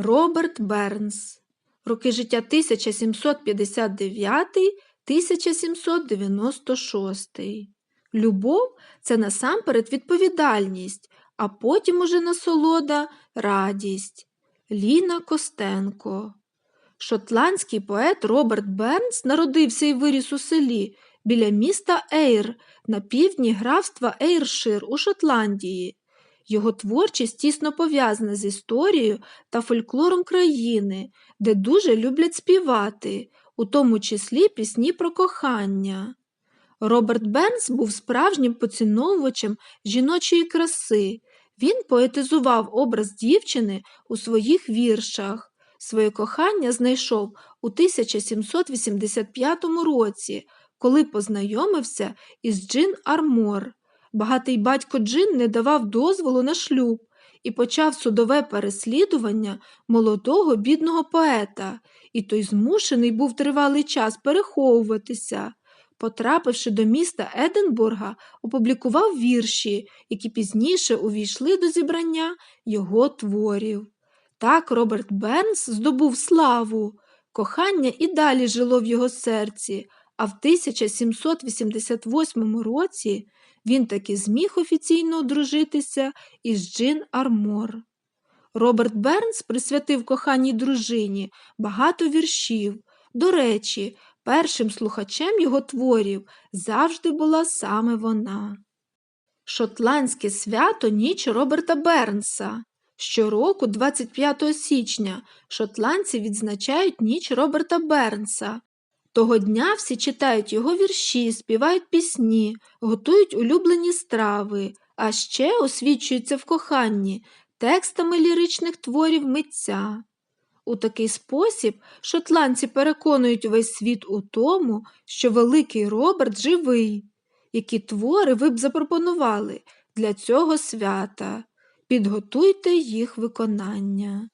Роберт Бернс. Роки життя 1759-1796. Любов це насамперед відповідальність, а потім уже насолода радість. Ліна Костенко. Шотландський поет Роберт Бернс народився і виріс у селі біля міста Ейр на півдні графства Ейршир у Шотландії. Його творчість тісно пов'язана з історією та фольклором країни, де дуже люблять співати, у тому числі пісні про кохання. Роберт Бернс був справжнім поціновувачем жіночої краси. Він поетизував образ дівчини у своїх віршах. Своє кохання знайшов у 1785 році, коли познайомився із Джин Армор. Багатий батько Джин не давав дозволу на шлюб і почав судове переслідування молодого бідного поета, і той змушений був тривалий час переховуватися. Потрапивши до міста Единбурга, опублікував вірші, які пізніше увійшли до зібрання його творів. Так Роберт Бернс здобув славу. Кохання і далі жило в його серці, а в 1788 році він таки зміг офіційно одружитися із Джин Армор. Роберт Бернс присвятив коханій дружині багато віршів. До речі, першим слухачем його творів завжди була саме вона. Шотландське свято Ніч Роберта Бернса. Щороку, 25 січня, шотландці відзначають ніч Роберта Бернса. Того дня всі читають його вірші, співають пісні, готують улюблені страви, а ще освічуються в коханні текстами ліричних творів митця. У такий спосіб шотландці переконують увесь світ у тому, що великий Роберт живий, які твори ви б запропонували для цього свята. Підготуйте їх виконання.